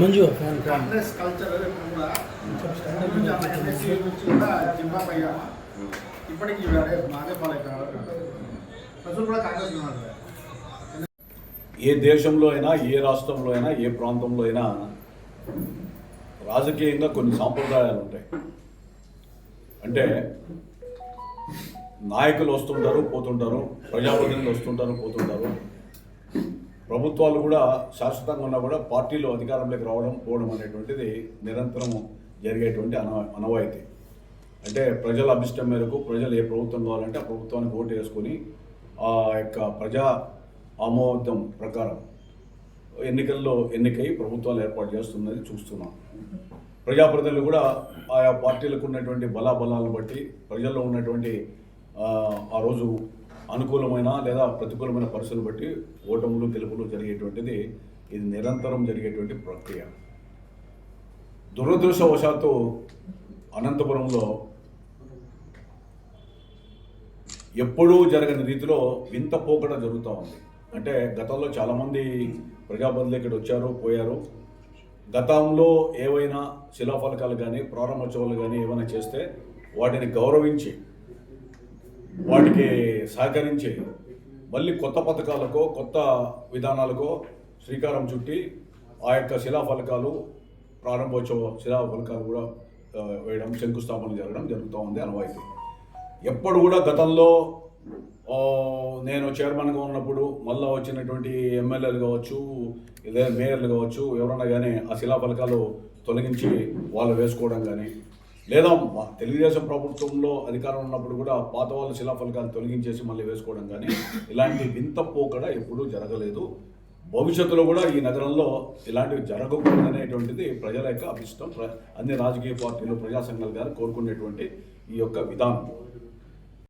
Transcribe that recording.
Manju. Congress culture కూడా ఇప్పటికీ కూడా కాంగ్రెస్ ఏ దేశంలో అయినా ఏ రాష్ట్రంలో అయినా ఏ ప్రాంతంలో అయినా రాజకీయంగా కొన్ని సాంప్రదాయాలు ఉంటాయి. అంటే నాయకులు వస్తుంటారు పోతుంటారు ప్రజాప్రతినిధులు వస్తుంటారు పోతుంటారు. ప్రభుత్వాలు కూడా శాశ్వతంగా ఉన్నా కూడా పార్టీలు అధికారంలోకి రావడం పోవడం అనేటువంటిది నిరంతరం జరిగేటువంటి అన అనవాయితీ అంటే ప్రజల అభిష్టం మేరకు ప్రజలు ఏ ప్రభుత్వం కావాలంటే ఆ ప్రభుత్వానికి ఓటు వేసుకొని ఆ యొక్క ప్రజా ఆమోదం ప్రకారం ఎన్నికల్లో ఎన్నికై ప్రభుత్వాలు ఏర్పాటు చేస్తున్నది చూస్తున్నాం. ప్రజాప్రతినిధులు కూడా ఆయా పార్టీలకు ఉన్నటువంటి బలాబలాలను బట్టి ప్రజల్లో ఉన్నటువంటి ఆ, ఆ రోజు అనుకూలమైన లేదా ప్రతికూలమైన పరిస్థితులు బట్టి ఓటములు గెలుపులు జరిగేటువంటిది ఇది నిరంతరం జరిగేటువంటి ప్రక్రియ. దురదృష్టవశాత్తు అనంతపురంలో ఎప్పుడూ జరగని రీతిలో వింత పోకడ జరుగుతూ ఉంది. అంటే గతంలో చాలామంది ప్రజాప్రతినిధులు ఇక్కడ వచ్చారు పోయారు. గతంలో ఏవైనా శిలాఫలకాలు కానీ ప్రారంభోత్సవాలు కానీ ఏమైనా చేస్తే వాటిని గౌరవించి వాటికి సహకరించి మళ్ళీ కొత్త పథకాలకో కొత్త విధానాలకో శ్రీకారం చుట్టి ఆ యొక్క శిలాఫలకాలు ప్రారంభోత్సవ శిలాఫలకాలు కూడా వేయడం శంకుస్థాపన జరగడం జరుగుతూ ఉంది అనవాయితీ ఎప్పుడు కూడా గతంలో నేను చైర్మన్గా ఉన్నప్పుడు మళ్ళా వచ్చినటువంటి ఎమ్మెల్యేలు కావచ్చు లేదా మేయర్లు కావచ్చు ఎవరన్నా కానీ ఆ శిలాఫలకాలు తొలగించి వాళ్ళు వేసుకోవడం కానీ లేదా తెలుగుదేశం ప్రభుత్వంలో అధికారం ఉన్నప్పుడు కూడా పాత వాళ్ళ శిలాఫలకాలు తొలగించేసి మళ్ళీ వేసుకోవడం కానీ ఇలాంటి వింత పోకడ ఎప్పుడూ జరగలేదు. భవిష్యత్తులో కూడా ఈ నగరంలో ఇలాంటివి జరగకూడదు అనేటువంటిది ప్రజల యొక్క అభిష్టం. ప్ర- అన్ని రాజకీయ పార్టీలు ప్రజా సంఘాలు గారు కోరుకునేటువంటి ఈ యొక్క విధానం.